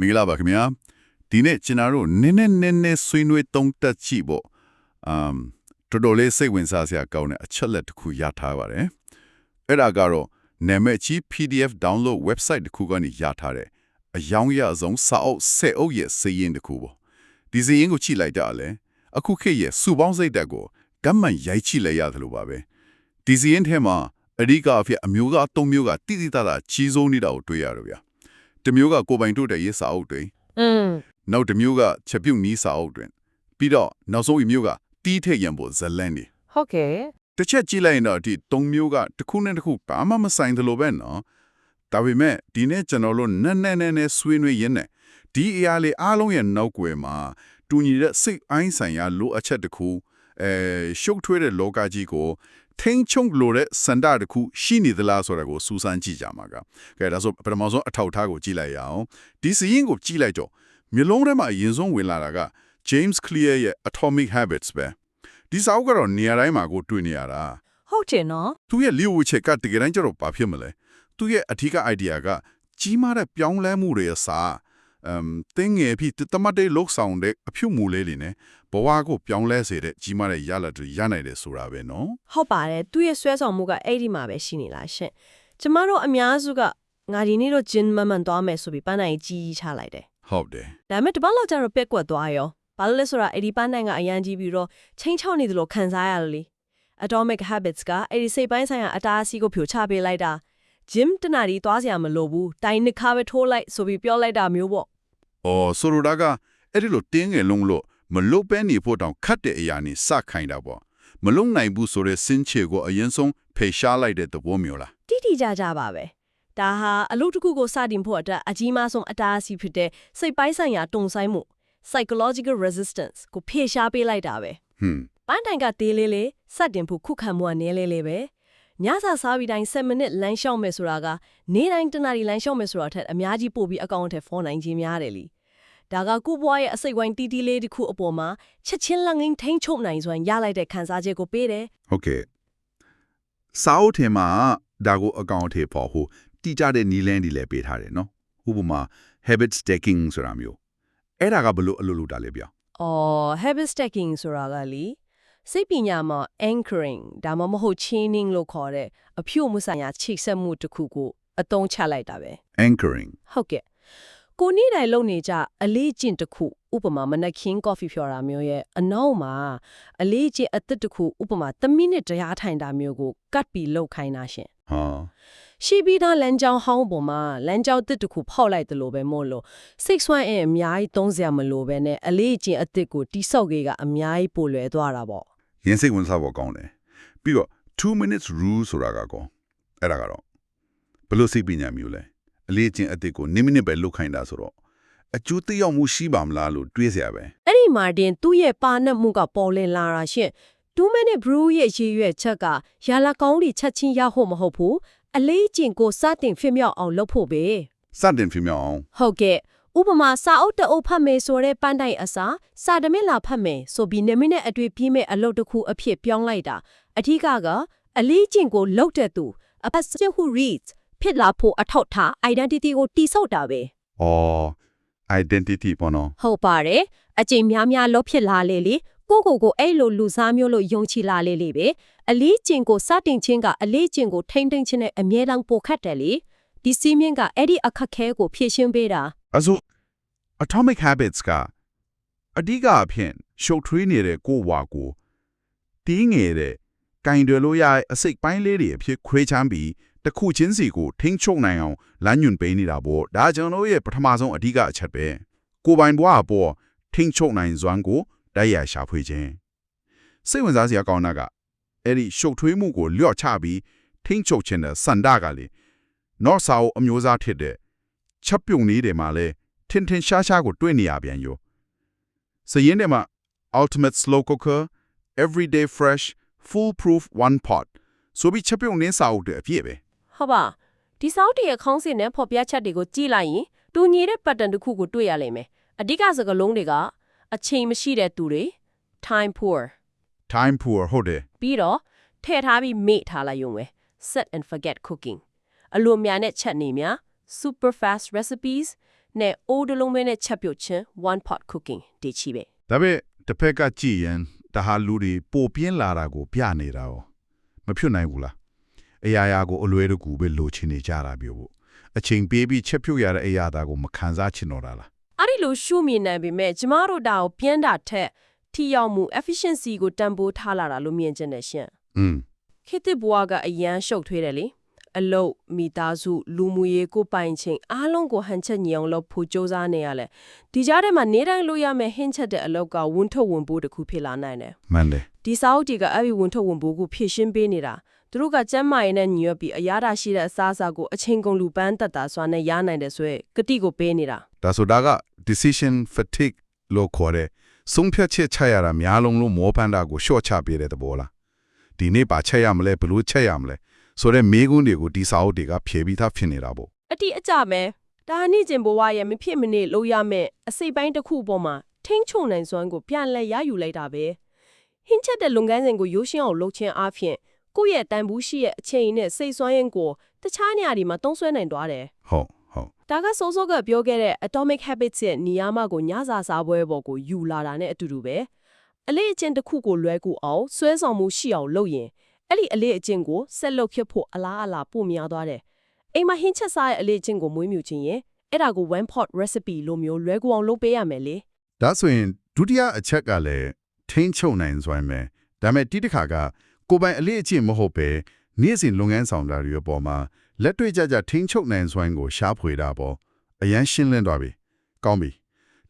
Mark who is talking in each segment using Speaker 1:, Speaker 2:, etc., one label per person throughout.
Speaker 1: မင်္ဂလာပါခင်ဗျာဒီနေ့ကျွန်တော်တို့နည်းနည်းနည်းနည်းဆွေးနွေးသုံးသပ်ကြည့်ဖို့အမ်တော်တော်လေးစိတ်ဝင်စားစရာကောင်းတဲ့အချက်လက်တစ်ခုရထားပါတယ်အဲ့ဒါကတော့နာမည်ကြီး PDF download website တစ်ခုကနေရထားတဲ့အယောင်ရဆုံးစာအုပ်၁၀အုပ်ရဲ့စည်ရင်တစ်ခုပေါ့ဒီစည်ရင်ကိုကြည့်လိုက်တာလေအခုခေတ်ရဲ့စူပေါင်းစိတ်တက်ကိုကမ်းမှန်ရိုက်ချိလဲရတယ်လို့ပါပဲဒီစည်ရင်ထဲမှာအဓိကအဖြစ်အမျိုးကအသုံးမျိုးကတိတိတတ်တာကြီးစိုးနေတာကိုတွေ့ရတော့ဗျာ တစ်မျိုးကကိုယ်ပိုင်ထုတ်တဲ့ရေးစာအုပ်တွေ
Speaker 2: อืม
Speaker 1: နောက်တစ်မျိုးကချက်ပြုတ်နီးစာအုပ်တွင်ပြီးတော့နောက်ဆုံး一မျိုးကတီးထက်ရံဖို့ဇလန်နေ
Speaker 2: ဟုတ်ကဲ့
Speaker 1: တစ်ချက်ကြည့်လိုက်ရင်တော့ဒီသုံးမျိုးကတစ်ခုနဲ့တစ်ခုဘာမှမဆိုင်သလိုပဲနော်ဒါပေမဲ့ဒီနေ့ကျွန်တော်တို့နက်နက်နဲ့နဲ့ဆွေးနွေးရင်းနဲ့ဒီအရာလေးအားလုံးရဲ့နောက်ွယ်မှာတူညီတဲ့စိတ်အိုင်းဆိုင်ရာလိုအပ်ချက်တစ်ခုအဲရှုပ်ထွေးတဲ့လောကကြီးကို ထိန်းချုပ်လို့တဲ့စန္ဒတစ်ခုရှိနေသလားဆိုတာကိုစူးစမ်းကြည့်ကြမှာကကဲဒါဆိုပထမဆုံးအထောက်အထားကိုကြည့်လိုက်ရအောင်ဒီစရင်ကိုကြည့်လိုက်တော့မျိုးလုံးထဲမှာအရင်ဆုံးဝင်လာတာက James Clear ရဲ့ Atomic Habits ပဲဒီစာအုပ်ကတော့နေရာတိုင်းမှာကိုတွေ့နေရတာ
Speaker 2: ဟုတ်တယ်နော်
Speaker 1: သူရဲ့လျှို့ဝှက်ချက်ကတကယ်တမ်းကျတော့ဘာဖြစ်မလဲသူရဲ့အထူး idea ကကြီးမားတဲ့ပြောင်းလဲမှုတွေအစား အမ်တင်းငယ်ပြီးတမတ်တဲ့လောက်ဆောင်တဲ့အဖြူမူလေးတွေနဲ့ဘဝကိုပြောင်းလဲစေတဲ့ကြီးမားတဲ့ရလဒ်တွေရနိုင်တယ်ဆိုတာပဲနော်
Speaker 3: ဟုတ်ပါတယ်သူ့ရဲ့ဆွဲဆောင်မှုကအဲ့ဒီမှာပဲရှိနေလားရှင်ကျမတို့အများစုကငါဒီနေ့တော့ဂျင်းမန်မန်သွားမယ်ဆိုပြီးပန်းနိုင်ကြီးကြီးချလိုက်တယ်
Speaker 1: ဟုတ်တယ်
Speaker 3: ဒါပေမဲ့တပတ်လောက်ကျတော့ပက်ကွက်သွားရောဘာလို့လဲဆိုတော့အဲ့ဒီပန်းနိုင်ကအရန်ကြီးပြီးတော့ချင်းချောက်နေတယ်လို့ခံစားရတယ်လေ Atomic Habits ကအဲ့ဒီစိတ်ပိုင်းဆိုင်ရာအတားအဆီးကိုဖြိုချပေးလိုက်တာ gym တနာဒီသွားစရာမလိုဘူးတိုင်နှစ်ခါပဲထိုးလိုက်ဆိုပြီးပြောလိုက်တာမျိုးပေါ့။
Speaker 1: အော်ဆိုလိုတာကအဲ့ဒီလိုတင်းငယ်လုံးလို့မလုတ်ပဲနေဖို့တောင်ခတ်တဲ့အရာနေစခိုင်းတာပေါ့။မလုံနိုင်ဘူးဆိုတဲ့စင်ချေကိုအရင်ဆုံးဖေရှားလိုက်တဲ့သဘောမျိုးလား
Speaker 3: တိတိကျကျပါပဲဒါဟာအလုပ်တစ်ခုကိုစတင်ဖို့အတွက်အကြီးမားဆုံးအတားအဆီးဖြစ်တဲ့စိတ်ပိုင်းဆိုင်ရာတုံဆိုင်မှု psychological resistance ကိုဖေရှားပေးလိုက်တာပဲ။
Speaker 1: ဟွန်း
Speaker 3: ပန်းတိုင်ကတေးလေးလေးစတင်ဖို့ခုခံမှုကနည်းလေးလေးပဲ ညစာစားပြီးတိုင်း7မိနစ်လမ်းလျှောက်မယ်ဆိုတာကနေတိုင်းတနားရီလမ်းလျှောက်မယ်ဆိုတာထက်အများကြီးပို့ပြီးအကောင့်ထဲဖော်နိုင်ခြင်းများတယ်လीဒါကကိုဘွားရဲ့အစိတ်ဝိုင်းတီးတီးလေးတစ်ခုအပေါ်မှာချက်ချင်းလက်ငင်းထိန်းချုပ်နိုင်စွမ်းရလိုက်တဲ့ခံစားချက်ကိုပေးတယ်
Speaker 1: ဟုတ်ကဲ့။စာအုပ်ထဲမှာဒါကိုအကောင့်ထဲပေါ်ဟိုတိကျတဲ့နီလန်းဒီလည်းပေးထားတယ်နော်။ဥပမာ habit stacking ဆိုတာမျိုး။အဲ့ဒါကဘလို့အလိုလိုတာလဲဗျ။
Speaker 3: အော် habit stacking ဆိုတာကလी စိတ်ပညာမှာ anchoring ဒါမှမဟုတ် chaining လို့ခေါ်တဲ့အဖြူမှုဆိုင်ရာချိတ်ဆက်မှုတစ်ခုကိုအသုံးချလိုက်တာပဲ
Speaker 1: anchoring
Speaker 3: ဟုတ်ကဲ့ကိုနေ့တိုင်းလုံနေကြအလေးကျင့်တစ်ခုဥပမာမနက်ခင်းကော်ဖီဖြော်တာမျိုးရဲ့အနောက်မှာအလေးကျင့်အသစ်တစ်ခုဥပမာ3မိနစ်တရားထိုင်တာမျိုးကိုကတ်ပြီးလှုပ်ခိုင်းတာရှင်
Speaker 1: ဟာ
Speaker 3: ရှိပြီးသားလမ်းကြောင်းဟောင်းပေါ်မှာလမ်းကြောင်းတစ်တစ်ခုဖောက်လိုက်တယ်လို့ပဲမို့လို့စိတ်ဆွမ်းအင်အများကြီးသုံးစရာမလိုပဲနဲ့အလေးကျင့်အသစ်ကိုတိဆောက်ကြီးကအများကြီးပိုလွယ်သွားတာပေါ့
Speaker 1: ရင်းစိတ်ဝင်စားဖို့ကောင်းတယ်ပြီးတော့2 minutes rule ဆိုတာကကောအဲ့ဒါကတော့ဘလို့စိတ်ပညာမျိုးလဲအလေးအကျင့်အတိတ်ကို2မိနစ်ပဲလုတ်ခိုင်းတာဆိုတော့အကျိုးသက်ရောက်မှုရှိပါမလားလို့တွေးစရာပဲ
Speaker 3: အဲ့ဒီမာတင်သူ့ရဲ့ပါနတ်မှုကပေါ်လင်လာတာရှင့်2 minute rule ရဲ့ရည်ရွယ်ချက်ကရာလာကောင်းတွေချက်ချင်းရဖို့မဟုတ်ဘူးအလေးအကျင့်ကိုစတင်ဖြစ်မြောက်အောင်လုပ်ဖို့ပဲ
Speaker 1: စတင်ဖြစ်မြောက်အောင်
Speaker 3: ဟုတ်ကဲ့ ဥပမာစာအုပ်တအုပ်ဖတ်မယ်ဆိုတဲ့ပန်းတိုင်အစားစာတမင်လာဖတ်မယ်ဆိုပြီး2မိနစ်အတွေ့ပြည့်မဲ့အလုပ်တစ်ခုအဖြစ်ပြောင်းလိုက်တာအထူးကအလေးကျင့်ကိုလုပ်တဲ့သူအပတ်စဟု reads ဖြစ်လာဖို့အထောက်ထား identity ကိုတိဆောက်တာပဲ။
Speaker 1: အော် identity ပေါ့နော်
Speaker 3: ဟုတ်ပါတယ်အချိန်များများလို့ဖြစ်လာလေလေကိုကိုကိုအဲ့လိုလူစားမျိုးလို့ယုံချလာလေလေပဲအလေးကျင့်ကိုစတင်ခြင်းကအလေးကျင့်ကိုထိမ့်သိမ့်ခြင်းနဲ့အမြဲတမ်းပိုခတ်တယ်လေဒီစီမင်းကအဲ့ဒီအခက်ခဲကိုဖြည့်ရှင်းပေးတာ။
Speaker 1: အဲဆို atomic habits ကအဓိကအဖြစ်ရှုပ်ထွေးနေတဲ့ကိုယ်ဝါကိုတင်းငယ်တဲ့ကင်တယ်လို့ရတဲ့အစိတ်ပိုင်းလေးတွေအဖြစ်ခွဲချမ်းပြီးတစ်ခုချင်းစီကိုထိန်းချုပ်နိုင်အောင်လမ်းညွှန်ပေးနေတာပေါ့ဒါကျွန်တော်တို့ရဲ့ပထမဆုံးအဓိကအချက်ပဲကိုယ်ပိုင်ဘဝအပေါ်ထိန်းချုပ်နိုင်စွမ်းကိုတိုက်ရရှာဖွေခြင်းစိတ်ဝင်စားစရာကောင်းတာကအဲ့ဒီရှုပ်ထွေးမှုကိုလျော့ချပြီးထိန်းချုပ်ခြင်းတဲ့စန္ဒကလေနော်ဆာအမျိုးသားဖြစ်တဲ့ ချက်ပြုံနေတယ်မှာလဲထင်ထင်ရှားရှားကိုတွေ့နေရပြန်ရောစရင်ထဲမှာ ultimate slow cooker everyday fresh full proof one pot ဆိုပြီးချက်ပြုံနေစာအုပ်တွေအပြည့်ပဲ
Speaker 3: ဟုတ်ပါဒီစောက်တရဲ့ခေါင်းစဉ်နဲ့ဖော်ပြချက်တွေကိုကြည့်လိုက်ရင်တူညီတဲ့ pattern တစ်ခုကိုတွေ့ရလိမ့်မယ်အဓိကစကားလုံးတွေကအချိန်မရှိတဲ့သူတွေ time poor
Speaker 1: time poor ဟုတ်တယ်
Speaker 3: ပြီးတော့ထည့်ထားပြီးမေ့ထားလိုက်ရုံပဲ set and forget cooking အလိုများနဲ့ချက်နေများ super fast recipes နဲ့အိုးတလုံးပဲနဲ့ချက်ပြုတ်ခြင်း one pot cooking ဒီချီပဲ
Speaker 1: ဒါပေမဲ့တစ်ဖက်ကကြည့်ရင်ဒါဟာလူတွေပိုပြင်းလာတာကိုပြနေတာ哦မဖြစ်နိုင်ဘူးလားအရာရာကိုအလွယ်တကူပဲလိုချင်နေကြတာမျိုးပေါ့အချိန်ပေးပြီးချက်ပြုတ်ရတဲ့အရာတာကိုမခံစားချင်တော့တာလား
Speaker 3: အဲ့ဒီလိုရှုမြင်နိုင်ပေမဲ့ကျမတို့ဒါကိုပြန်တာထက်ထိရောက်မှု efficiency ကိုတန်ဖိုးထားလာတာလို့မြင်ချင်တယ်ရှင်
Speaker 1: อืม
Speaker 3: ခေတ်သစ်ဘဝကအရန်ရှုပ်ထွေးတယ်လေ အလုတ်မိသားစုလူမှုရေးကိုပိုင်ချင်းအားလုံးကိုဟန်ချက်ညီအောင်လုပ်ဖို့စ조사နေရလဲဒီကြားထဲမှာနေတိုင်းလို့ရမယ့်ဟင်းချက်တဲ့အလုတ်ကဝန်ထုတ်ဝန်ပိုးတစ်ခုဖြစ်လာနိုင်တယ်
Speaker 1: မှန်တယ်
Speaker 3: ဒီစာအုပ်တီကအဲ့ဒီဝန်ထုတ်ဝန်ပိုးကိုဖြည့်ရှင်းပေးနေတာသူတို့ကကျမ်းမာရေးနဲ့ညီရွက်ပြီးအရာတာရှိတဲ့အစားအစာကိုအချိန်ကုန်လူပန်းတက်တာစွာနဲ့ရနိုင်တယ်ဆိုရယ်ဂတိကိုပေးနေတာ
Speaker 1: ဒါဆိုဒါက decision fatigue လို့ခေါ်တဲ့ဆုံးဖြတ်ချက်ချရတာများလုံးလို့မောပန်းတာကိုရှော့ချပေးတဲ့သဘောလားဒီနေ့ပါချက်ရမလဲဘလို့ချက်ရမလဲ ဆိုတော့မေးခွန်းတွေကိုဒီစာအုပ်တွေကဖြေပြီးသားဖြစ်နေတာပေါ့
Speaker 3: အတိအကျမဲဒါဟာနေ့ကျင်ဘဝရဲ့မဖြစ်မနေလို့ရမယ့်အစိတ်ပိုင်းတစ်ခုပေါ်မှာထိန်းချုပ်နိုင်စွမ်းကိုပြန်လဲရယူလိုက်တာပဲဟင်းချက်တဲ့လုပ်ငန်းစဉ်ကိုရိုးရှင်းအောင်လုပ်ခြင်းအပြင်ကိုယ့်ရဲ့တန်ဖိုးရှိရဲ့အချိန်နဲ့စိတ်ဆွမ်းရင်းကိုတခြားနေရာတွေမှာသုံးစွဲနိုင်သွားတယ်
Speaker 1: ဟုတ်ဟုတ်
Speaker 3: ဒါကစောစောကပြောခဲ့တဲ့ atomic habits ရဲ့နေရာမကိုညစာစားပွဲပေါ်ကိုယူလာတာနဲ့အတူတူပဲအလေးအကျင့်တစ်ခုကိုလွဲကူအောင်ဆွဲဆောင်မှုရှိအောင်လုပ်ရင် အဲ့ဒီအလေးအကျင့်ကိုဆက်လုပ်ဖြစ်ဖို့အလားအလာပိုများသွားတယ်အိမ်မှာဟင်းချက်စားရဲ့အလေးအကျင့်ကိုမွေးမြူခြင်းရင်အဲ့ဒါကို one pot recipe လိုမျိုးလွဲကူအောင်လုပ်ပေးရမယ်လေ
Speaker 1: ဒါဆိုရင်ဒုတိယအချက်ကလည်းထိန်းချုပ်နိုင်စွမ်းပဲဒါပေမဲ့တိတစ်ခါကကိုယ်ပိုင်အလေးအကျင့်မဟုတ်ပဲနေ့စဉ်လုပ်ငန်းဆောင်တာတွေအပေါ်မှာလက်တွေ့ကြကြထိန်းချုပ်နိုင်စွမ်းကိုရှားဖွေတာပေါ့အရန်ရှင်းလင်းသွားပြီကောင်းပြီ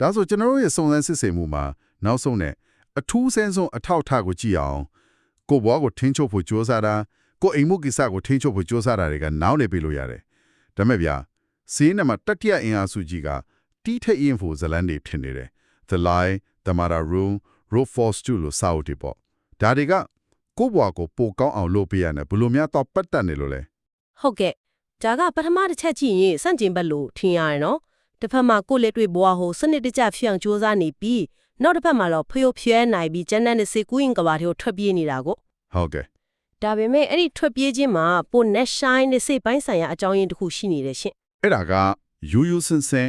Speaker 1: ဒါဆိုကျွန်တော်တို့ရဲ့စုံစမ်းစစ်ဆေးမှုမှာနောက်ဆုံးနဲ့အထူးဆန်းဆုံးအထောက်အထားကိုကြည့်အောင် ကိုယ့်ဘဝကိုထိန်းချုပ်ဖို့ကြိုးစားတာကိုယ့်အိမ်မှုကိစ္စကိုထိန်းချုပ်ဖို့ကြိုးစားတာတွေကနောက်နေပြီလို့ရတယ်ဒါမဲ့ဗျာစီးနေမှာတတိယအင်အားစုကြီးကတီးထက်ရင်ဖို့ဇလန်တွေဖြစ်နေတယ် The Lie, The Mara Room, Road Force 2လို့စာအုပ်တွေပေါ့ဒါတွေကကိုယ့်ဘဝကိုပိုကောင်းအောင်လုပ်ပေးရတယ်ဘယ်လို့များတော့ပတ်သက်နေလို့လဲ
Speaker 3: ဟုတ်ကဲ့ဒါကပထမတစ်ချက်ကြည့်ရင်စန့်ကျင်ဘက်လို့ထင်ရတယ်နော်တစ်ဖက်မှာကိုယ့်လက်တွေ့ဘဝဟိုစနစ်တကျဖြစ်အောင်စူးစမ်းနေပြီး နောက်တစ်ဖက်မှာတော့ဖျို့ဖျဲနိုင်ပြီးကျန်းတဲ့စေကူးရင်ကဘာတွေကိုထွက်ပြေးနေတာကို
Speaker 1: ဟုတ်ကဲ့
Speaker 3: ဒါပေမဲ့အဲ့ဒီထွက်ပြေးခြင်းမှာပို net shine နဲ့စိတ်ပိုင်းဆိုင်ရာအကြောင်းရင်းတစ်ခုရှိနေတယ်ရှင်
Speaker 1: အဲ့ဒါကယူယူစင်စင်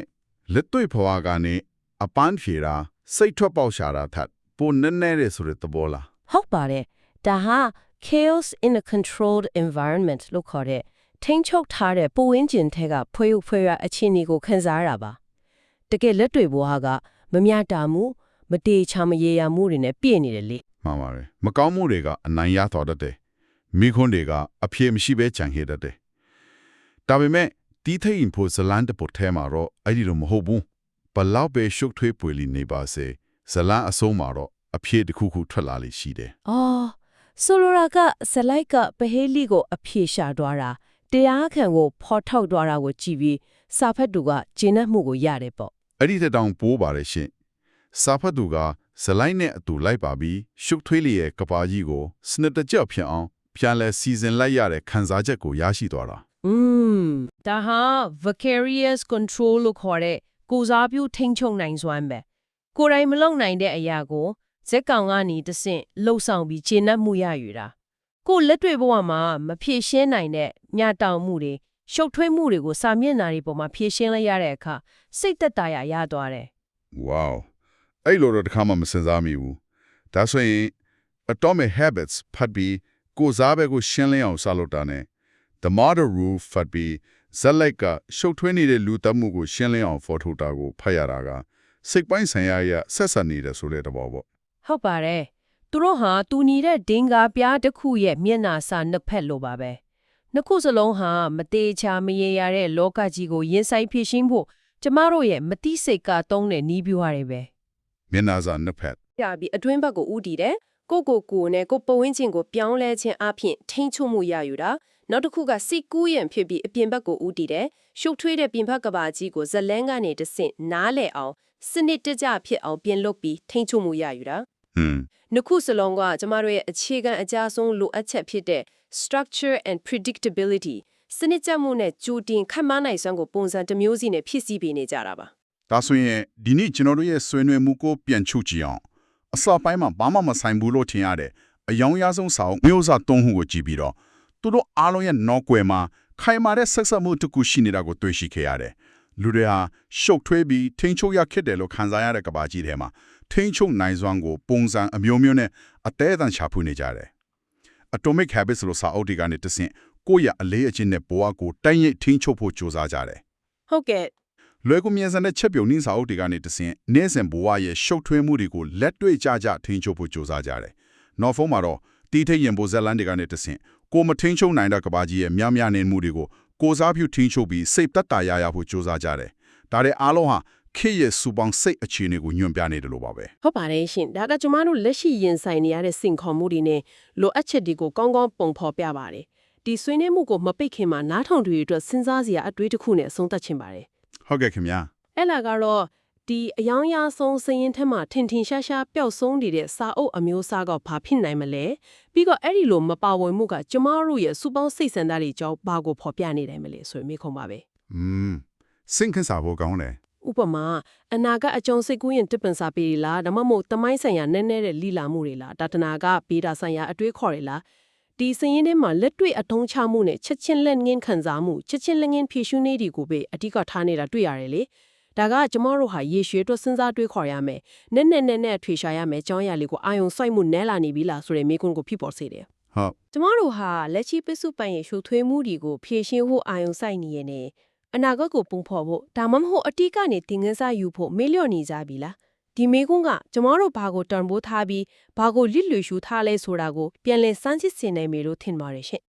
Speaker 1: လက်တွေ့ဘဝကနေအပန်းဖြေတာစိတ်ထွက်ပေါက်ရှာတာထက်ပိုနည်းနည်းတဲ့ဆိုတဲ့သဘောလား
Speaker 3: ဟုတ်ပါတယ်ဒါဟာ chaos in a controlled environment လို့ခေါ်တဲ့ထိန်းချုပ်ထားတဲ့ပုံဝန်းကျင်ထဲကဖွေးဖွေးရအခြေအနေကိုခန်းစားရတာပါတကယ်လက်တွေ့ဘဝကမမျှတာမှု မတေချာမရေရာမှုတွေနဲ့ပြည့်နေတယ်လေ
Speaker 1: မှန်ပါတယ်မကောင်းမှုတွေကအနိုင်ရတော်တတ်တယ်မိခွန်းတွေကအဖြေမရှိဘဲကြံခဲ့တတ်တယ်ဒါပေမဲ့တီးထိန်ဖို့ဇလန်တပုတ်ထဲမှာတော့အဲ့ဒီလိုမဟုတ်ဘူးဘလောက်ပဲရှုပ်ထွေးပွေလီနေပါစေဇလန်အဆုံးမှာတော့အဖြေတစ်ခုခုထွက်လာလိမ့်ရှိတယ်
Speaker 3: အော်ဆိုလိုရာကဇလိုက်ကပဟေးလီကိုအဖြေရှာသွားတာတရားခံကိုဖော်ထုတ်သွားတာကိုကြည့်ပြီးစာဖတ်သူကဂျင်းနှက်မှုကိုရတယ်ပေါ့
Speaker 1: အဲ့ဒီတဲ့တောင်ပိုးပါတယ်ရှင် စာဖတ်သူကဇလိုင်းနဲ့အတူလိုက်ပါပြီးရှုပ်ထွေးလျရဲ့ကပါကြီးကိုစနစ်တကျဖြစ်အောင်ပြန်လဲစီစဉ်လိုက်ရတဲ့ခန်းစားချက်ကိုရရှိသွားတာ
Speaker 3: อืมဒါဟာ vicarious control လို့ခေါ်တဲ့ကိုစားပြုထိန်းချုပ်နိုင်စွမ်းပဲကိုယ်တိုင်မလုပ်နိုင်တဲ့အရာကိုဇက်ကောင်ကနေတဆင့်လှုပ်ဆောင်ပြီးခြေနှက်မှုရယူတာကိုယ်လက်တွေ့ဘဝမှာမဖြည့်ရှင်းနိုင်တဲ့ညတောင်မှုတွေရှုပ်ထွေးမှုတွေကိုစာမျက်နှာတွေပေါ်မှာဖြည့်ရှင်းလိုက်ရတဲ့အခါစိတ်သက်သာရာရသွားတယ်
Speaker 1: wow အဲ့လိုတော့တစ်ခါမှမစင်စားမိဘူးဒါဆိုရင် atomic habits ဖတ်ပြီးကိုယ်စားဘက်ကိုရှင်းလင်းအောင်စလုပ်တာ ਨੇ the model rule ဖတ်ပြီးဇက်လိုက်ကရှုပ်ထွေးနေတဲ့လူတက်မှုကိုရှင်းလင်းအောင်ဖော်ထုတ်တာကိုဖတ်ရတာကစိတ်ပိုင်းဆိုင်ရာအရဆက်ဆက်နေတယ်ဆိုတဲ့သဘောပေါ့
Speaker 3: ဟုတ်ပါတယ်သူတို့ဟာတူညီတဲ့ဒင်္ဂါပြားတစ်ခုရဲ့မျက်နှာစာနှစ်ဖက်လိုပါပဲနှစ်ခုစလုံးဟာမသေးချာမရေရတဲ့လောကကြီးကိုရင်ဆိုင်ဖြည့်ရှင်းဖို့ကျမတို့ရဲ့မတိစိတ်ကသုံးတဲ့နီးပြွားတွေပဲ
Speaker 1: မျက်နှာစာနှစ်ဖက်
Speaker 3: ပြပြီးအတွင်းဘက်ကိုဥတည်တယ်ကိုကိုကိုနဲ့ကိုပဝင်းချင်းကိုပြောင်းလဲခြင်းအပြင်ထိန်းချုပ်မှုရယူတာနောက်တစ်ခုကစိတ်ကူးရင်ဖြစ်ပြီးအပြင်ဘက်ကိုဥတည်တယ်ရှုပ်ထွေးတဲ့ပြင်ဘက်ကဘာကြီးကိုဇလန်းကနေတဆင့်နားလဲအောင်စနစ်တကျဖြစ်အောင်ပြင်လုပ်ပြီးထိန်းချုပ်မှုရယူတာ
Speaker 1: ဟွန်း
Speaker 3: နှစ်ခုစလုံးကကျမတို့ရဲ့အခြေခံအကြဆုံးလိုအပ်ချက်ဖြစ်တဲ့ structure and predictability စနစ်ကျမှုနဲ့ကြိုတင်ခန့်မှန်းနိုင်စွမ်းကိုပုံစံတစ်မျိုးစီနဲ့ဖြစ်စည်းပေးနေကြတာပါ
Speaker 1: ဒါဆိုရင်ဒီနေ့ကျွန်တော်တို့ရဲ့ဆွေးနွေးမှုကိုပြန်ချုပ်ကြည့်အောင်အစပိုင်းမှာဘာမှမဆိုင်ဘူးလို့ထင်ရတဲ့အယောင်ရဆုံးစာအုပ်မျိုးစားသုံးခုကိုကြည့်ပြီးတော့သူတို့အားလုံးရဲ့နောက်ွယ်မှာခိုင်မာတဲ့ဆက်ဆက်မှုတစ်ခုရှိနေတာကိုတွေ့ရှိခဲ့ရတယ်လူတွေဟာရှုပ်ထွေးပြီးထိန်းချုပ်ရခက်တယ်လို့ခံစားရတဲ့ကဘာကြီးထဲမှာထိန်းချုပ်နိုင်စွမ်းကိုပုံစံအမျိုးမျိုးနဲ့အသေးအတန်ရှာဖွေနေကြတယ် Atomic Habits လို့စာအုပ်တွေကနေတဆင့်ကိုယ့်ရဲ့အလေးအကျင့်နဲ့ဘဝကိုတိုင်းရိပ်ထိန်းချုပ်ဖို့ကြိုးစားကြတယ်
Speaker 4: ဟုတ်ကဲ့
Speaker 1: လွယ်ကူမြင်ဆန်တဲ့ချက်ပြုံနှင်းစာအုပ်တွေကနေတဆင့်နေ့စဉ်ဘဝရဲ့ရှုပ်ထွေးမှုတွေကိုလက်တွေ့ကြကြထိန်းချုပ်ဖို့ကြိုးစားကြတယ်။နောက်ဖုန်းမှာတော့တီးထိတ်ရင်ပိုဇက်လန်တွေကနေတဆင့်ကိုမထိန်းချုပ်နိုင်တဲ့ကဘာကြီးရဲ့များများနေမှုတွေကိုကိုစားပြုထိန်းချုပ်ပြီးစိတ်သက်သာရရဖို့ကြိုးစားကြတယ်။ဒါတွေအားလုံးဟာခေတ်ရဲ့စူပေါင်းစိတ်အခြေအနေကိုညွှန်ပြနေတယ်လို့ပါပဲ
Speaker 3: ဟုတ်ပါတယ်ရှင်ဒါကကျမတို့လက်ရှိရင်ဆိုင်နေရတဲ့စင်ခေါ်မှုတွေနဲ့လိုအပ်ချက်တွေကိုကောင်းကောင်းပုံဖော်ပြပါတယ်ဒီဆွေးနွေးမှုကိုမပိတ်ခင်မှာနားထောင်သူတွေအတွက်စဉ်းစားစရာအတွေးတစ်ခုနဲ့အဆုံးသတ်ချင်ပါတယ်။
Speaker 1: ဟုတ်ကဲ့ခင်ဗျာ
Speaker 3: အဲ့လာကတော့ဒီအယောင်ရဆုံးစရင်ထက်မှထင်ထင်ရှားရှားပျောက်ဆုံးနေတဲ့စာအုပ်အမျိုးအစားကဘာဖြစ်နိုင်မလဲပြီးတော့အဲ့ဒီလိုမပါဝင်မှုကကျမတို့ရဲ့စူပေါင်းစိတ်ဆန္ဒတွေကြောင့်ဘာကိုဖော်ပြနေတယ်မလဲဆိုရင်မိခုံပါပဲ။
Speaker 1: อืมစင်ခန်းစာဖို့ကောင်းတယ်
Speaker 3: ဥပမာအနာကအကျုံစိတ်ကူးရင်တစ်ပင်စာပေတွေလားဒါမှမဟုတ်တမိုင်းဆိုင်ရာနည်းနည်းတဲ့လိလာမှုတွေလားဒါတနာကဗေဒဆိုင်ရာအတွေးခေါ်တွေလား ဒီစရင်ထဲမှာလက်တွေ့အထုံးချမှုနဲ့ချက်ချင်းလက်ငင်းခံစားမှုချက်ချင်းလက်ငင်းဖြည့်ရှုနေတွေကိုပဲအဓိကထားနေတာတွေ့ရတယ်လေဒါကကျမတို့ဟာရေရွှေအတွက်စဉ်းစားတွေးခေါ်ရမယ်နက်နက်နက်နက်ထွေရှာရမယ်ကြောင်းရလေးကိုအာယုံစိုက်မှုနဲလာနေပြီလားဆိုတဲ့မိကွန်းကိုဖြစ်ပေါ်စေတယ်။
Speaker 1: ဟုတ်
Speaker 4: ကျမတို့ဟာလက်ရှိပစ္စုပန်ရဲ့ရှုပ်ထွေးမှုတွေကိုဖြေရှင်းဖို့အာရုံစိုက်နေရတဲ့အနာဂတ်ကိုပုံဖော်ဖို့ဒါမှမဟုတ်အတိတ်ကနေတင်ငန်းစားယူဖို့မေ့လျော့နေကြပြီလား ဒီမေကွန်းကကျမတို့ဘာကိုတန်ဖိုးထားပြီးဘာကိုလစ်လျူရှုထားလဲဆိုတာကိုပြန်လည်စမ်းစစ်စင်နိုင်မယ်လို့ထင်ပါတယ်ရှင်